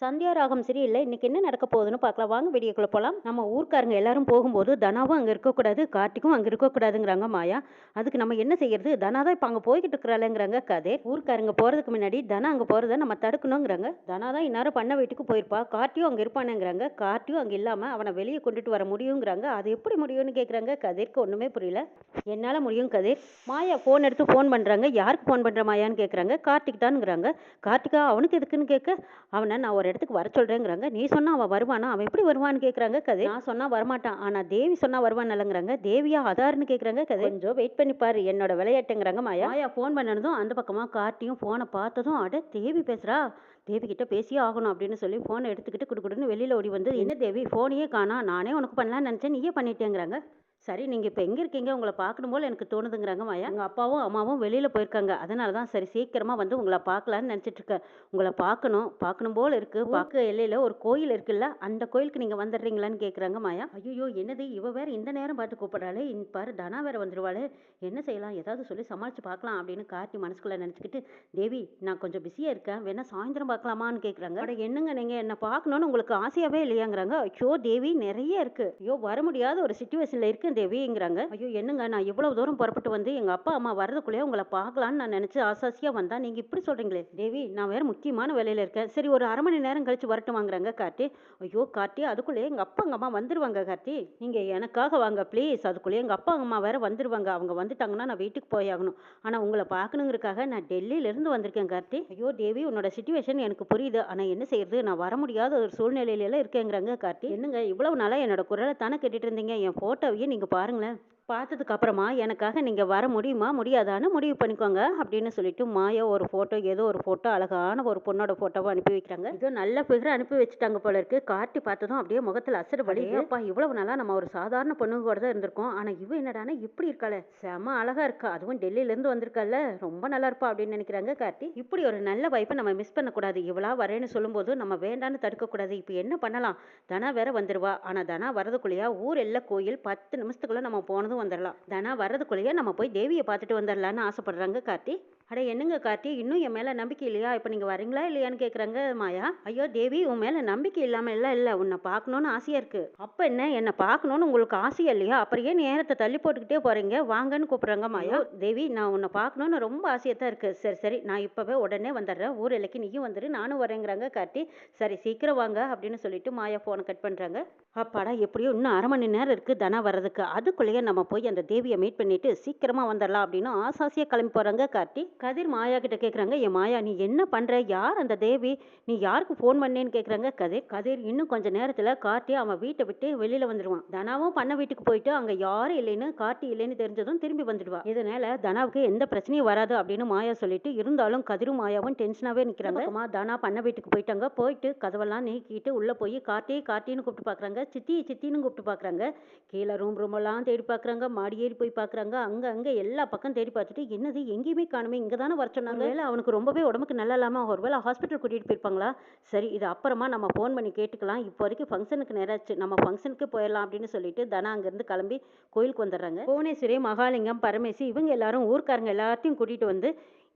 சந்தியா ராகம் சரியில்லை இன்னைக்கு என்ன நடக்க போகுதுன்னு பார்க்கலாம். வாங்க வீடியோக்குள்ள போகலாம் நம்ம ஊர்க்காரங்க எல்லாரும் போகும்போது தனாவும் அங்கே இருக்கக்கூடாது கார்த்திக்கும் அங்கே இருக்கக்கூடாதுங்கிறாங்க மாயா. அதுக்கு நம்ம என்ன செய்யறது? தனா தான் இப்போ அங்கே போய்கிட்டு இருக்கிறாளேங்கிறாங்க கதை ஊர்க்காரங்க போகிறதுக்கு முன்னாடி தனா அங்கே போகிறத நம்ம தடுக்கணுங்கிறாங்க. தனா தான் இந்நேரம் பண்ண வீட்டுக்கு போயிருப்பா. கார்த்தியும் அங்கே இருப்பானேங்கிறாங்க. கார்த்தியும் அங்கே இல்லாமல் அவனை வெளியே கொண்டுட்டு வர முடியுங்கிறாங்க. அது எப்படி முடியும்னு கேட்குறாங்க கதிர்க்கு ஒன்றுமே புரியல. என்னால் முடியும் கதிர்? மாயா ஃபோன் எடுத்து ஃபோன் பண்ணுறாங்க யாருக்கு ஃபோன் பண்ணுற மாயான்னு கேட்குறாங்க கார்த்திக் தானுங்கிறாங்க. கார்த்திகா அவனுக்கு எதுக்குன்னு கேட்க அவனை நான் ஒரு இடத்துக்கு வர சொல்கிறேங்கிறாங்க நீ சொன்னா அவன் வருவானா? அவன் எப்படி வருவான்னு கேட்குறாங்க கதை நான் சொன்னா வரமாட்டான். ஆனால் தேவி சொன்னா வருவான் இல்லைங்கிறாங்க தேவியா அதாருன்னு கேட்குறாங்க கதை கொஞ்சம் வெயிட் பண்ணி பாரு என்னோட விளையாட்டுங்கிறாங்க மாயா. மாயா ஃபோன் பண்ணனதும் அந்த பக்கமாக கார்த்தியும் ஃபோனை பார்த்ததும் அட தேவி பேசுகிறா தேவி கிட்ட பேசியே ஆகணும் அப்படின்னு சொல்லி ஃபோனை எடுத்துக்கிட்டு குடுக்குடுன்னு வெளியில் ஓடி வந்து என்ன தேவி ஃபோனையே காணா. நானே உனக்கு பண்ணலாம்னு நினச்சேன் நீயே பண்ணிட்டேங்கிறாங்க. சரி நீங்கள் இப்போ எங்கே இருக்கீங்க? உங்களை பார்க்கணும் போல் எனக்கு தோணுதுங்கிறாங்க மாயா. எங்கள் அப்பாவும் அம்மாவும் வெளியில் போயிருக்காங்க. அதனால தான் சரி சீக்கிரமாக வந்து உங்களை பார்க்கலான்னு நினச்சிட்டு இருக்கேன். உங்களை பார்க்கணும் பார்க்கணும் போல் இருக்குது பார்க்க எல்லையில் ஒரு கோயில் இருக்குல்ல அந்த கோயிலுக்கு நீங்கள் வந்துடுறீங்களான்னு கேட்குறாங்க மாயா. ஐயோ என்னது? இவ வேற இந்த நேரம் பார்த்து கூப்பிட்றாளே. இன் பாரு தனா வேற வந்துடுவாளே என்ன செய்யலாம்? ஏதாவது சொல்லி சமாளித்து பார்க்கலாம் அப்படின்னு கார்த்தி மனசுக்குள்ளே நினச்சிக்கிட்டு தேவி நான் கொஞ்சம் பிஸியாக இருக்கேன். வேணா சாயந்தரம் பார்க்கலாமான்னு கேட்குறாங்க அட என்னங்க நீங்கள் என்ன பார்க்கணுன்னு உங்களுக்கு ஆசையாகவே இல்லையாங்கிறாங்க. ஐயோ தேவி நிறைய இருக்குது ஐயோ வர முடியாத ஒரு சுச்சுவேஷனில் இருக்கேன் தேவிங்கிறாங்க. ஐயோ என்னங்க? நான் இவ்வளவு தூரம் புறப்பட்டு வந்து எங்கள் அப்பா அம்மா வரதுக்குள்ளேயே உங்களை பார்க்கலான்னு நான் நினச்சி ஆசாசியாக வந்தா நீங்கள் இப்படி சொல்கிறீங்களே தேவி நான் வேற முக்கியமான வேலையில இருக்கேன். சரி ஒரு அரை மணி நேரம் கழிச்சு வரட்டும் வாங்குறாங்க கார்த்தி. ஐயோ கார்த்தி அதுக்குள்ளேயே எங்கள் அப்பா அம்மா வந்துருவாங்க கார்த்தி. நீங்கள் எனக்காக வாங்க ப்ளீஸ் அதுக்குள்ளேயே எங்கள் அப்பா அம்மா வேற வந்துருவாங்க. அவங்க வந்துட்டாங்கன்னா நான் வீட்டுக்கு போயாகணும் ஆனால் உங்களை பார்க்கணுங்கிறக்காக நான் டெல்லியிலேருந்து வந்திருக்கேன் கார்த்தி. ஐயோ தேவி உன்னோட சுச்சுவேஷன் எனக்கு புரியுது. ஆனால் என்ன செய்யறது? நான் வர முடியாத ஒரு சூழ்நிலையில இருக்கேங்கிறாங்க கார்த்தி. என்னங்க இவ்வளவு நாளாக என்னோட குரலை தானே கேட்டுட்டு இருந்தீங்க? என் ஃபோட்டோவையும் நீங்கள் பாருங்களேன். பார்த்ததுக்கு அப்புறமா எனக்காக நீங்கள் வர முடியுமா? முடியாதான்னு முடிவு பண்ணிக்கோங்க அப்படின்னு சொல்லிட்டு மாயா ஒரு ஃபோட்டோ ஏதோ ஒரு ஃபோட்டோ அழகான ஒரு பொண்ணோட ஃபோட்டோவை அனுப்பி வைக்கிறாங்க. இது நல்ல ஃபிகர் அனுப்பி வச்சுட்டாங்க போல இருக்கு. காட்டி பார்த்ததும் அப்படியே முகத்தில் அசடு வலியுது அப்பா இவ்வளவு நாளாக நம்ம ஒரு சாதாரண பொண்ணுங்க கூட தான் இருந்திருக்கோம். ஆனால் இவ என்னடானா இப்படி இருக்காளே. செம அழகா இருக்கா. அதுவும் டெல்லியிலேருந்து வந்திருக்கால ரொம்ப நல்லா இருப்பா அப்படின்னு நினைக்கிறாங்க கார்த்தி. இப்படி ஒரு நல்ல வாய்ப்பை நம்ம மிஸ் பண்ணக்கூடாது. இவளா வரேன்னு சொல்லும்போது நம்ம வேண்டான்னு தடுக்கக்கூடாது. இப்போ என்ன பண்ணலாம்? தனா வேற வந்துருவா. ஆனால் தனா வரதுக்குள்ளேயா ஊர் எல்ல கோயில் பத்து நிமிஷத்துக்குள்ள நம்ம போனதும் வந்துடலாம் தனா வர்றதுக்குள்ளேயே நம்ம போய் தேவியை பார்த்துட்டு வந்துடலான்னு ஆசைப்படுறாங்க கார்த்தி. அட என்னங்க கார்த்தி? இன்னும் என் மேலே நம்பிக்கை இல்லையா? இப்போ நீங்கள் வரீங்களா இல்லையான்னு கேட்குறாங்க மாயா. ஐயோ தேவி உன் மேலே நம்பிக்கை இல்லாமல் எல்லாம் இல்லை. உன்னை பார்க்கணுன்னு ஆசையாக இருக்குது அப்போ என்ன? என்னை பார்க்கணுன்னு உங்களுக்கு ஆசையா இல்லையா? அப்புறம் ஏன் நேரத்தை தள்ளி போட்டுக்கிட்டே போகிறீங்க வாங்கன்னு கூப்பிட்றாங்க மாயா. தேவி நான் உன்னை பார்க்கணுன்னு ரொம்ப ஆசையாக தான் இருக்குது சரி சரி நான் இப்போவே உடனே வந்துடுறேன். ஊர் எல்லைக்கு நீயும் வந்துடு நானும் வரேங்கிறாங்க கார்த்தி. சரி சீக்கிரம் வாங்க அப்படின்னு சொல்லிட்டு மாயா ஃபோனை கட் பண்ணுறாங்க அப்பாடா எப்படியோ இன்னும் அரை மணி நேரம் இருக்குது தனா வர்றதுக்கு. அதுக்குள்ளேயே நம்ம போய் அந்த தேவியை மீட் பண்ணிட்டு சீக்கிரமாக வந்துடலாம் அப்படின்னு ஆசாசியாக கிளம்பி போகிறாங்க கார்த்தி. கதிர் மாயா கிட்ட கேட்குறாங்க என் மாயா நீ என்ன பண்ணுற யார் அந்த தேவி? நீ யாருக்கு ஃபோன் பண்ணேன்னு கேட்குறாங்க கதிர் கதிர் இன்னும் கொஞ்சம் நேரத்தில் கார்த்தி அவன் வீட்டை விட்டு வெளியில் வந்துடுவான் தனாவும் பண்ண வீட்டுக்கு போயிட்டு அங்கே யாரும் இல்லைன்னு கார்த்தி இல்லைன்னு தெரிஞ்சதும் திரும்பி வந்துடுவா. இதனால தனாவுக்கு எந்த பிரச்சனையும் வராது அப்படின்னு மாயா சொல்லிட்டு இருந்தாலும் கதிரும் மாயாவும் டென்ஷனாகவே நிற்கிறாங்க தனா பண்ண வீட்டுக்கு போயிட்டாங்க. போயிட்டு கதவெல்லாம் நீக்கிட்டு உள்ளே போய் கார்த்தி கார்த்தின்னு கூப்பிட்டு பார்க்குறாங்க சித்தி சித்தின்னு கூப்பிட்டு பார்க்குறாங்க கீழே ரூம் ரூமெல்லாம் தேடி பார்க்குறாங்க மாடி ஏறி போய் பார்க்குறாங்க அங்கே அங்கே எல்லா பக்கம் தேடி பார்த்துட்டு என்னது எங்கேயுமே காணுமே இங்கே தானே வர சொன்னாங்க. இல்லை அவனுக்கு ரொம்பவே உடம்புக்கு நல்லா இல்லாமல் ஒருவேளை ஹாஸ்பிட்டல் கூட்டிகிட்டு போயிருப்பாங்களா? சரி இது அப்புறமா நம்ம ஃபோன் பண்ணி கேட்டுக்கலாம். இப்போ வரைக்கும் ஃபங்க்ஷனுக்கு நேராச்சு. நம்ம ஃபங்க்ஷனுக்கு போயிடலாம் அப்படின்னு சொல்லிட்டு தனா அங்கேருந்து கிளம்பி கோயிலுக்கு வந்துடுறாங்க. புவனேஸ்வரி மகாலிங்கம் பரமேசி இவங்க எல்லாரும் ஊர்க்காரங்க எல்லாத்தையும் கூட்டிகிட்டு வந்து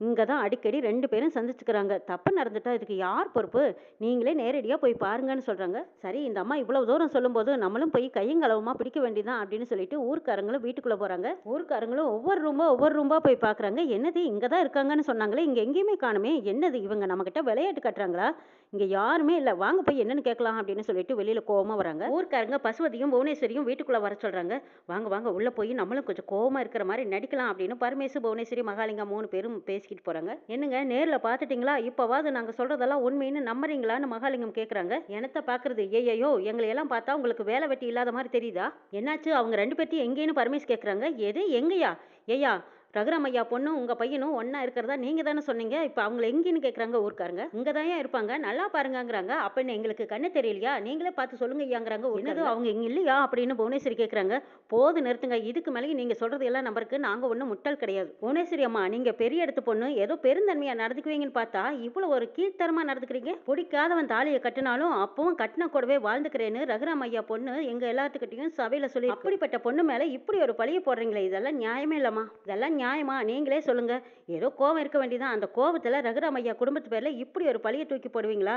இங்கே தான் அடிக்கடி ரெண்டு பேரும் சந்திச்சுக்கிறாங்க. தப்பு நடந்துட்டா இதுக்கு யார் பொறுப்பு? நீங்களே நேரடியாக போய் பாருங்கன்னு சொல்கிறாங்க சரி இந்த அம்மா இவ்வளோ தூரம் சொல்லும்போது நம்மளும் போய் கையங்களவுமா பிடிக்க வேண்டியதான் அப்படின்னு சொல்லிட்டு ஊர்க்காரங்களும் வீட்டுக்குள்ளே போகிறாங்க ஊர்க்காரங்களும் ஒவ்வொரு ரூம்பா ஒவ்வொரு ரூமாக போய் பார்க்குறாங்க என்னது இங்கே தான் இருக்காங்கன்னு சொன்னாங்களே இங்கே எங்கேயுமே காணுமே. என்னது இவங்க நம்மக்கிட்ட விளையாட்டு கட்டுறாங்களா? இங்கே யாருமே இல்லை. வாங்க போய் என்னன்னு கேட்கலாம் அப்படின்னு சொல்லிட்டு வெளியில் கோவமாக வராங்க. ஊர்க்காரங்க பசுவதியும் புவனேஸ்வரியும் வீட்டுக்குள்ளே வர சொல்கிறாங்க வாங்க வாங்க உள்ளே போய் நம்மளும் கொஞ்சம் கோவமாக இருக்கிற மாதிரி நடிக்கலாம் அப்படின்னு பரமேசு புவனேஸ்வரி மகாலிங்கம் மூணு பேரும் பேசிக்கிட்டு போகிறாங்க என்னங்க நேரில் பார்த்துட்டிங்களா? இப்போவாது நாங்கள் சொல்கிறதெல்லாம் உண்மைன்னு நம்புறீங்களான்னு மகாலிங்கம் கேட்குறாங்க என்னத்தை பார்க்குறது ஐயையோ எங்களையெல்லாம் பார்த்தா உங்களுக்கு வேலை வெட்டி இல்லாத மாதிரி தெரியுதா? என்னாச்சு? அவங்க ரெண்டு பேர்த்தையும் எங்கேன்னு பரமேஷ் கேட்குறாங்க எது? எங்கேயா ஏயா ரகுராம் ஐயா பொண்ணும் உங்கள் பையனும் ஒன்றா இருக்கிறதா நீங்கள் தானே சொன்னீங்க? இப்போ அவங்கள எங்கேன்னு கேட்குறாங்க ஊர்க்காரங்க? இங்கே தான் இருப்பாங்க? நல்லா பாருங்கங்கிறாங்க. அப்போ என்ன எங்களுக்கு கண்ணு தெரியலையா? நீங்களே பார்த்து சொல்லுங்க ஐயாங்கிறாங்க என்னது? அவங்க இங்கே இல்லையா? அப்படின்னு புவனேஸ்வரி கேட்குறாங்க போது நிறுத்துங்க. இதுக்கு மேலே நீங்கள் சொல்கிறது எல்லாம் நம்பருக்கு நாங்கள் ஒன்றும் முட்டாள் கிடையாது. புவனேஸ்வரி அம்மா நீங்கள் பெரிய இடத்து பொண்ணு ஏதோ பெருந்தன்மையாக நடந்துக்குவீங்கன்னு பார்த்தா இவ்வளோ ஒரு கீழ்த்தரமாக நடந்துக்கிறீங்க? பிடிக்காதவன் தாலியை கட்டினாலும் அப்பவும் கட்டின கூடவே வாழ்ந்துக்கிறேன்னு ரகுராம் ஐயா பொண்ணு எங்கள் எல்லாத்துக்கிட்டையும் சபையில் சொல்லி அப்படிப்பட்ட பொண்ணு மேலே இப்படி ஒரு பழிய போடுறீங்களே இதெல்லாம் நியாயமே இல்லைம்மா. இதெல்லாம் நியாயமா? நீங்களே சொல்லுங்க. ஏதோ கோவம் இருக்க வேண்டியதான் அந்த கோவத்தில் ரகுராம் ஐயா குடும்பத்து பேரில் இப்படி ஒரு பழிய தூக்கி போடுவீங்களா?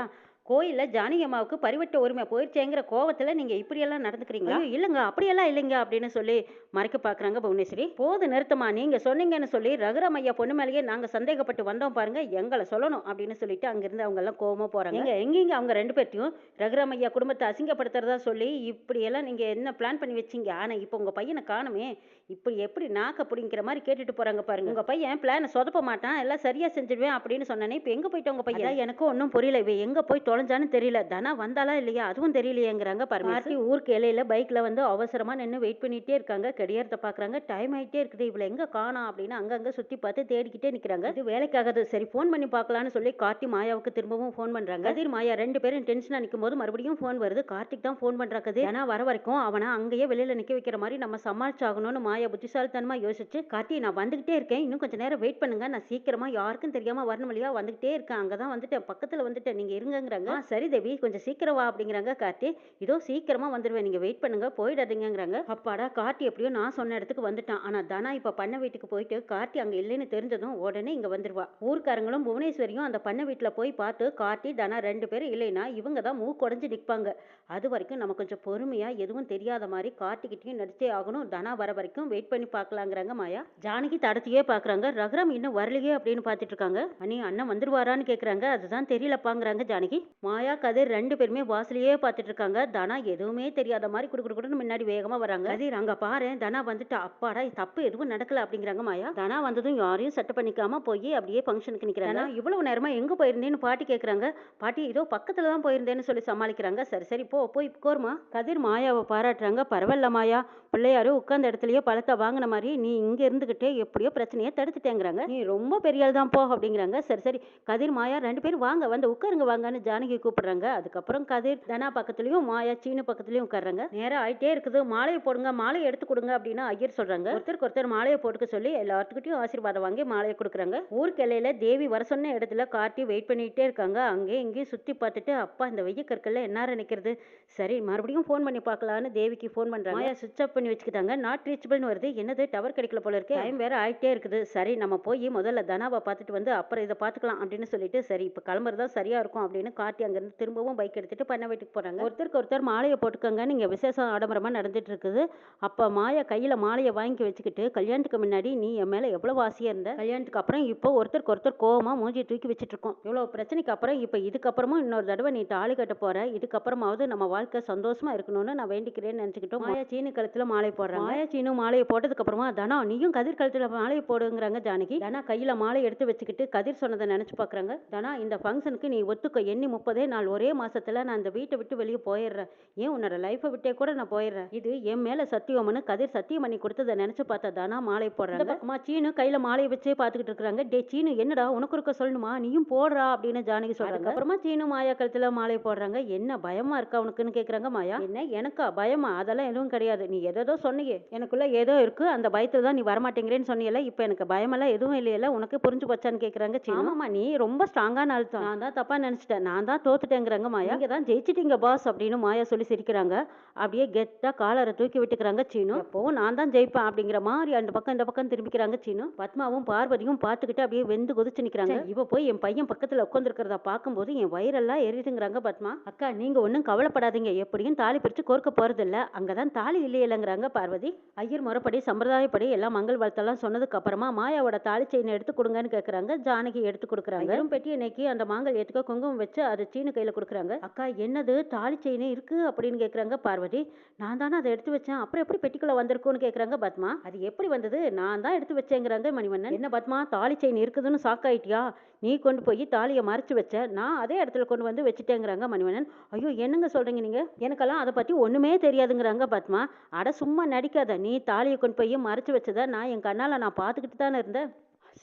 கோயில்ல ஜானகி அம்மாவுக்கு பரிவட்ட உரிமை போயிடுச்சேங்கிற கோவத்துல நீங்க இப்படியெல்லாம் நடந்துக்கிறீங்களா? இல்லைங்க. அப்படியெல்லாம் இல்லைங்க அப்படின்னு சொல்லி மறைக்க பாக்குறாங்க புவனேஸ்வரி. போது நிறுத்தமா நீங்க சொன்னீங்கன்னு சொல்லி ரகுராம் ஐயா பொண்ணு மேலேயே நாங்க சந்தேகப்பட்டு வந்தோம் பாருங்க. எங்களை சொல்லணும் அப்படின்னு சொல்லிட்டு அங்கிருந்து அவங்க எல்லாம் கோவமா போறாங்க. எங்க எங்கேங்க அவங்க ரெண்டு பேர்த்தையும்? ரகுராம் ஐயா குடும்பத்தை அசிங்கப்படுத்துறதா சொல்லி இப்படியெல்லாம் நீங்க என்ன பிளான் பண்ணி வச்சீங்க? ஆனா இப்போ உங்க பையனை காணுமே. இப்படி எப்படி நாக்க பிடிங்கிற மாதிரி கேட்டுட்டு போறாங்க பாருங்க. உங்க பையன் பிளானை சொதப்ப மாட்டான். எல்லாம் சரியா செஞ்சிடுவேன் அப்படின்னு சொன்னேனே இப்போ எங்க போயிட்டு உங்க பையன்? எனக்கும் ஒன்றும் புரியல. இவ எங்க போய் தொலைஞ்சான்னு தெரியல. தனா வந்தாலா இல்லையா? அதுவும் தெரியலையேங்கிறாங்க பார்ட்டி ஊருக்கு இலையில பைக்ல வந்து அவசரமா நின்று வெயிட் பண்ணிட்டே இருக்காங்க. கடியாரத்தை பாக்குறாங்க. டைம் ஆயிட்டே இருக்குது. இவள எங்க காணோம் அப்படின்னு அங்கங்க சுத்தி பார்த்து தேடிக்கிட்டே நிக்கிறாங்க. இது வேலைக்காகாது. சரி ஃபோன் பண்ணி பார்க்கலாம்னு சொல்லி கார்த்தி மாயாவுக்கு திரும்பவும் ஃபோன் பண்றாங்க. கதிர் மாயா ரெண்டு பேரும் டென்ஷனா நிற்கும் போது மறுபடியும் ஃபோன் வருது. கார்த்திக் தான் ஃபோன் பண்றாங்க கதிர். ஏன்னா வர வரைக்கும் அவனை அங்கேயே வெளியில நிக்க வைக்கிற மாதிரி நம்ம சமாளிச்சாகணும்னு மாயா புத்திசாலித்தனமா யோசிச்சு கார்த்தி நான் வந்துகிட்டே இருக்கேன். இன்னும் கொஞ்ச நேரம் வெயிட் பண்ணுங்க. நான் சீக்கிரமா யாருக்கும் தெரியாம வரணும் இல்லையா? வந்துகிட்டே இருக்கேன். அங்கதான் வந்துட்டேன். பக்கத்துல வந்துட்டேன். நீங்க இருங்கங்கிறாங்க. "ஆ, சரி தேவி கொஞ்சம் சீக்கிரம் வா அப்படிங்கிறாங்க கார்த்தி. இதோ சீக்கிரமா வந்துடுவேன் நீங்க வெயிட் பண்ணுங்க போயிடாதீங்கங்கிறாங்க. அப்பாடா கார்த்தி எப்படியோ நான் சொன்ன இடத்துக்கு வந்துட்டான். ஆனா தனா இப்ப பண்ண வீட்டுக்கு போயிட்டு கார்த்தி அங்க இல்லைன்னு தெரிஞ்சதும் உடனே இங்க வந்துருவா. ஊர்க்காரங்களும் புவனேஸ்வரியும் அந்த பண்ண வீட்டுல போய் பார்த்து கார்த்தி தனா ரெண்டு பேரும் இல்லைன்னா இவங்க தான் மூக்குடைஞ்சு நிற்பாங்க அது வரைக்கும் நம்ம கொஞ்சம் பொறுமையா எதுவும் தெரியாத மாதிரி கார்த்திகிட்டையும் நடிச்சே ஆகணும். தனா வர வரைக்கும் வெயிட் பண்ணி பார்க்கலாங்கிறாங்க மாயா. ஜானகி தடத்தையே பார்க்கறாங்க. ரகுராம் இன்னும் வரலையே அப்படின்னு பார்த்துட்டு இருக்காங்க. அண்ணி அண்ணன் வந்துருவாரான்னு கேட்குறாங்க அதுதான் தெரியலப்பாங்கிறாங்க ஜானகி. மாயா கதிர் ரெண்டு பேருமே வாசலையே பார்த்துட்டு இருக்காங்க. தனா எதுவுமே தெரியாத மாதிரி குடு குடு குடுன்னு முன்னாடி வேகமா வராங்க. கதிர் அங்க பாரு தனா வந்துட்டு. அப்பாடா தப்பு எதுவும் நடக்கல அப்படிங்கிறாங்க மாயா. தனா வந்ததும் யாரையும் செட்டப் பண்ணிக்காம போய் அப்படியே ஃபங்க்ஷனுக்கு நிக்கிறாங்க. "தனா, இவ்வளவு நேரமா எங்க போயிருந்தேன்னு பாட்டி கேக்குறாங்க. பாட்டி இதோ பக்கத்துல தான் போயிருந்தேன்னு சொல்லி சமாளிக்கிறாங்க. சரி சரி போ போய் கோருமா கதிர் மாயாவை பாராட்டுறாங்க. பரவாயில்ல மாயா. பிள்ளையாரு உட்கார்ந்த இடத்துலயே பழத்தை வாங்கின மாதிரி நீ இங்க இருந்துகிட்டே எப்படியோ பிரச்சனையை தடுத்துட்டேங்கிறாங்க. நீ ரொம்ப பெரிய ஆள் தான் போ அப்படிங்கிறாங்க. சரி சரி கதிர் மாயா ரெண்டு பேரும் வாங்க வந்து உட்காருங்க வாங்கன்னு ஜானகி கூப்பிடுறாங்க. அதுக்கப்புறம் கதிர் தனா பக்கத்துலயும் மாயா சீனு பக்கத்துலயும் உட்கார்றாங்க. நேரம் ஆயிட்டே இருக்குது. மாலையை போடுங்க மாலையை எடுத்து கொடுங்க அப்படின்னு ஐயர் சொல்றாங்க. ஒருத்தருக்கு ஒருத்தர் மாலையை போட்டுக்க சொல்லி எல்லாத்துக்கிட்டையும் ஆசீர்வாதம் வாங்கி மாலையை கொடுக்குறாங்க. ஊருக்கு எல்லையில தேவி வர சொன்ன இடத்துல கார்த்தி வெயிட் பண்ணிட்டே இருக்காங்க. அங்கேயும் இங்கேயும் சுத்தி பார்த்துட்டு அப்பா இந்த வெய்ய கற்கல்ல என்ன நினைக்கிறது சரி மறுபடியும் ஃபோன் பண்ணி பார்க்கலான்னு தேவிக்கு ஃபோன் பண்றாங்க. மாயா சுவிட்ச் ஆஃப் பண்ணி வச்சுக்கிட்டாங்க. நாட் ரீச்சபிள்னு வருது. என்னது டவர் கிடைக்கல போல இருக்கு. டைம் வேற ஆயிட்டே இருக்குது. சரி நம்ம போய் முதல்ல தனாவை பார்த்துட்டு வந்து அப்புறம் இதை பார்த்துக்கலாம் அப்படின்னு சொல்லிட்டு சரி இப்போ கிளம்புறதா சரியா இருக்கும் அப்படின்னு கார்த்தி அங்கிருந்து திரும்பவும் பைக் எடுத்துட்டு பண்ண வீட்டுக்கு போறாங்க. ஒருத்தருக்கு ஒருத்தர் மாலையை போட்டுக்கோங்க. நீங்க விசேஷம் ஆடம்பரமா நடந்துட்டு இருக்குது அப்ப மாயா கையில மாலையை வாங்கி வச்சுக்கிட்டு கல்யாணத்துக்கு முன்னாடி நீ என் மேல எவ்வளவு ஆசையா இருந்த? கல்யாணத்துக்கு அப்புறம் இப்போ ஒருத்தருக்கு ஒருத்தர் கோவமா மூஞ்சியை தூக்கி வச்சுட்டு இருக்கோம் இவ்வளவு பிரச்சனைக்கு அப்புறம் இப்போ இதுக்கப்புறமும் இன்னொரு தடவை நீ தாலி கட்ட போற. இதுக்கப்புறமாவது நம்ம வாழ்க்கை சந்தோஷமா இருக்கணும்னு நான் வேண்டிக்கிறேன்னு நினைச்சுக்கிட்டோம். மாயா சீனு கழுத்துல மாலை போடுறாங்க. மாயா சீனு மாலையை போட்டதுக்கு அப்புறமா தனா நீயும் கதிர் கழுத்துல மாலையை போடுங்கிறாங்க ஜானகி. தனா கையில மாலை எடுத்து வச்சுக்கிட்டு கதிர் சொன்னதை நினைச்சு பாக்குறாங்க. தனா இந்த ஃபங்க்ஷனுக்கு நீ ஒத்துக்க. எண்ணி முப்பதே நாள் ஒரே மாசத்துல நான் இந்த வீட்டை விட்டு வெளியே போயிடுறேன். ஏன் உன்னோட லைஃபை விட்டே கூட நான் போயிடுறேன். இது என் மேல சத்தியம்னு கதிர் சத்தியம் பண்ணி கொடுத்ததை நினைச்சு பார்த்தா தானா மாலை போடுறாங்க. பக்கமா சீனு கையில மாலையை வச்சே பாத்துக்கிட்டு இருக்காங்க டே சீனு என்னடா உனக்கு இருக்க சொல்லணுமா? நீயும் போடுறா அப்படின்னு ஜானகி சொல்றாங்க. அப்புறமா சீனு மாயா கழுத்துல மாலை போடுறாங்க. என்ன பயமா இருக்கா உனக்குன்னு கேக்குறாங்க மாயா. என்ன? எனக்கா? பயமா? அதெல்லாம் எதுவும் கிடையாது. நீ எதோ சொன்னியே. எனக்குள்ள ஏதோ இருக்கு. அந்த பயத்துல தான் நீ வரமாட்டேங்கிறேன்னு சொன்னியல இப்போ எனக்கு பயமெல்லாம் எதுவும் இல்லையல உனக்கு புரிஞ்சு போச்சான்னு கேக்குறாங்க சீனு. ஆமாமா நீ ரொம்ப ஸ்ட்ராங்கான ஆள் தான். நான் தான் தப்பா நினைச்சிட்டேன். நான் தான் தோத்துட்டேங்கிறாங்க மாயா. நீங்க தான் ஜெயிச்சிட்டீங்க பாஸ் அப்படின்னு மாயா சொல்லி சிரிக்கிறாங்க. அப்படியே கெத்தா காலரை தூக்கி விட்டுக்கிறாங்க சீனு. எப்பவும் நான் தான் ஜெயிப்பேன் அப்படிங்கிற மாதிரி அந்த பக்கம் இந்த பக்கம் திரும்பிக்கிறாங்க சீனு. பத்மாவும் பார்வதியும் பார்த்துக்கிட்டு அப்படியே வெந்து கொதிச்சு நிக்கிறாங்க. இவ போய் என் பையன் பக்கத்துல உட்காந்துருக்கிறத பார்க்கும்போது என் வயிறெல்லாம் எரியுதுங்கிறாங்க பத்மா. அக்கா நீங்க ஒன்றும் கவலைப்படாதீங்க. எப்படியும் தாலி பிரிச்சு கோர்க்க போறதில்ல. அங்கதான் தாலி இல்லையிலங்கிறாங்க பார்வதி. ஐயர் முறைப்படி சம்பிரதாயப்படி எல்லாம் மங்கள் வாழ்த்தெல்லாம் சொன்னதுக்கு அப்புறமா மாயாவோட தாலி செயின் எடுத்து கொடுங்கன்னு கேக்குறாங்க. ஜானகி எடுத்து கொடுக்குறாங்க. பெட்டி இன்னைக்கு அந்த மாங்கல்யத்துக்கு குங்குமம் வச்சு அது சீனு கையில் கொடுக்குறாங்க. அக்கா என்னது? தாலி செயின் இருக்கு? அப்படின்னு கேட்குறாங்க பார்வதி. நான் தானே அதை எடுத்து வச்சேன். அப்புறம் எப்படி பெட்டிக்குள்ளே வந்திருக்கும்னு கேட்குறாங்க பத்மா. அது எப்படி வந்தது? நான் தான் எடுத்து வச்சேங்கிறாங்க மணிவண்ணன். என்ன பத்மா? தாலி செயின் இருக்குதுன்னு சாக்காயிட்டியா நீ கொண்டு போய் தாலியை மறைச்சு வச்ச. நான் அதே இடத்துல கொண்டு வந்து வச்சுட்டேங்கிறாங்க மணிவண்ணன். ஐயோ என்னங்க சொல்கிறீங்க நீங்கள் எனக்கெல்லாம் அதை பற்றி ஒன்றுமே தெரியாதுங்கிறாங்க பத்மா. அட சும்மா நடிக்காத. நீ தாலியை கொண்டு போய் மறைச்சு வச்சதை நான் என் கண்ணால் நான் பார்த்துக்கிட்டு தானே இருந்தேன்.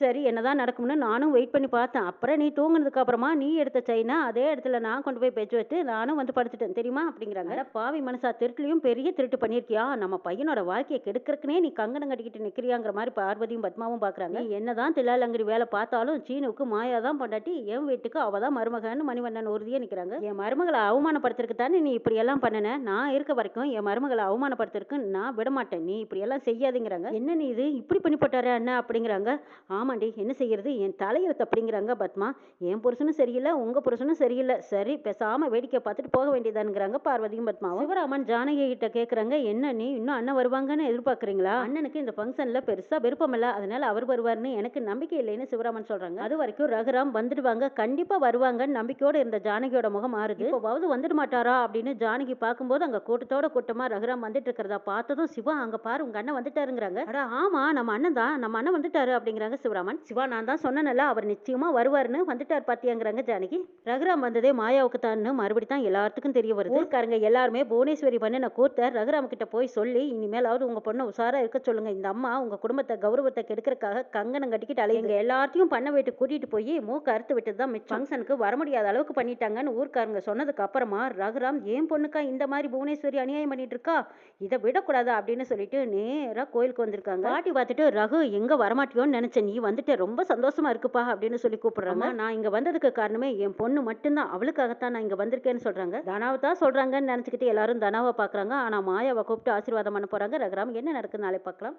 சரி என்னதான் நடக்கும்னு நானும் வெயிட் பண்ணி பார்த்தேன். அப்புறம் நீ தூங்குனதுக்கு அப்புறமா நீ எடுத்த செயினா அதே இடத்துல நான் கொண்டு போய் பெச்சு வச்சு நானும் வந்து படுத்துட்டேன். தெரியுமா? அப்படிங்கிறாங்க. பாவி மனசா திருட்டுலயும் பெரிய திருட்டு பண்ணியிருக்கியா நம்ம பையனோட வாழ்க்கையை கெடுக்கறதுக்குனே நீ கங்கணம் கட்டிக்கிட்டு நிக்கிறியாங்கிற மாதிரி பார்வதியும் பத்மாவும் பாக்குறாங்க. நீ என்னதான் தில்லாலங்கடி வேலை பார்த்தாலும் சீனுக்கு மாயா தான் பொண்டாட்டி என் வீட்டுக்கு அவ தான் மருமகன்னு மணிவண்ணன் உறுதியா நிக்கிறாங்க. என் மருமகளை அவமானப்படுத்துறதுக்கு தானே நீ இப்படி எல்லாம் பண்ணன? நான் இருக்க வரைக்கும் என் மருமகளை அவமானப்படுத்துறதுக்கு நான் விட மாட்டேன் நீ இப்படி எல்லாம் செய்யாதீங்கிறாங்க என்ன நீ இது? இப்படி பண்ணி போட்டாரு அண்ணா அப்படிங்கிறாங்க. ஆமாண்டி என்ன செய்யறது? என் தலையெழுத்து அப்படிங்கிறாங்க பத்மா. என் புருஷனும் சரியில்லை உங்க புருஷனும் சரியில்லை. சரி பேசாம வேடிக்கை பார்த்துட்டு போக வேண்டியதானுங்கிறாங்க பார்வதியும் பத்மாவும். சிவராமன் ஜானகி கிட்ட கேக்குறாங்க என்ன நீ? இன்னும் அண்ணன் வருவாங்கன்னு எதிர்பார்க்கறீங்களா? அண்ணனுக்கு இந்த ஃபங்க்ஷன்ல பெருசா விருப்பம் இல்ல. அதனால அவர் வருவாருன்னு எனக்கு நம்பிக்கை இல்லைன்னு சிவராமன் சொல்றாங்க. அது வரைக்கும் ரகுராம் வந்துடுவாங்க. கண்டிப்பா வருவாங்கன்னு நம்பிக்கையோட இருந்த ஜானகியோட முகம் மாறுது. இப்போவாவது வந்துட மாட்டாரா அப்படின்னு ஜானகி பார்க்கும்போது அங்க கூட்டத்தோட கூட்டமா ரகுராம் வந்துட்டு இருக்கிறதா பார்த்ததும் சிவா அங்க பாரு உங்க அண்ணன் வந்துட்டாருங்கிறாங்க. அட ஆமா நம்ம அண்ணன் தான். நம்ம அண்ணன் வந்துட்டாரு அப்படிங்கிறாங்க சிவராமன் சிவா நான் தான் சொன்னேன்ல அவர் நிச்சயமா வருவாருன்னு வந்துட்டார் பாத்தியாங்கிறாங்க ஜானகி. ரகுராம் வந்ததே மாயாவுக்கு தான் மறுபடி தான் எல்லாத்துக்கும் தெரிய வருது. ஊர்க்காரங்க எல்லாருமே புவனேஸ்வரி பண்ணின கூத்த ரகுராம் கிட்ட போய் சொல்லி இனிமேலாவது உங்க பொண்ணை உஷாரா இருக்க சொல்லுங்க. இந்த அம்மா உங்க குடும்பத்தை கௌரவத்தை கெடுக்கறதுக்காக கங்கணம் கட்டிக்கிட்டு அலையுங்க எல்லாத்தையும் பண்ண வீட்டு கூட்டிட்டு போய் மூக்க அறுத்து விட்டு தான் மிச்சம். ஃபங்க்ஷனுக்கு வர முடியாத அளவுக்கு பண்ணிட்டாங்கன்னு ஊர்க்காரங்க சொன்னதுக்கு அப்புறமா ரகுராம் ஏன் பொண்ணுக்கா இந்த மாதிரி புவனேஸ்வரி அநியாயம் பண்ணிட்டு இருக்கா? இதை விடக்கூடாது? அப்படின்னு சொல்லிட்டு நேரா கோயிலுக்கு வந்திருக்காங்க. பாட்டி பார்த்துட்டு ரகு எங்க வரமாட்டியோன்னு நினைச்சேன் நீ வந்துட்டு ரொம்ப சந்தோஷமா இருக்குப்பா அப்படின்னு சொல்லி கூப்பிடுறாங்க. நான் இங்க வந்ததுக்கு காரணமே என் பொண்ணு மட்டும்தான். அவளுக்காகத்தான் நான் இங்க வந்திருக்கேன்னு சொல்றாங்க. தனாவை தான் சொல்றாங்கன்னு நினைச்சுக்கிட்டு எல்லாரும் தனாவை பாக்குறாங்க ஆனா மாயாவை கூப்பிட்டு ஆசீர்வாதம் பண்ண போறாங்க. ரகுராம் என்ன நடக்குது? நாளை பார்க்கலாம்.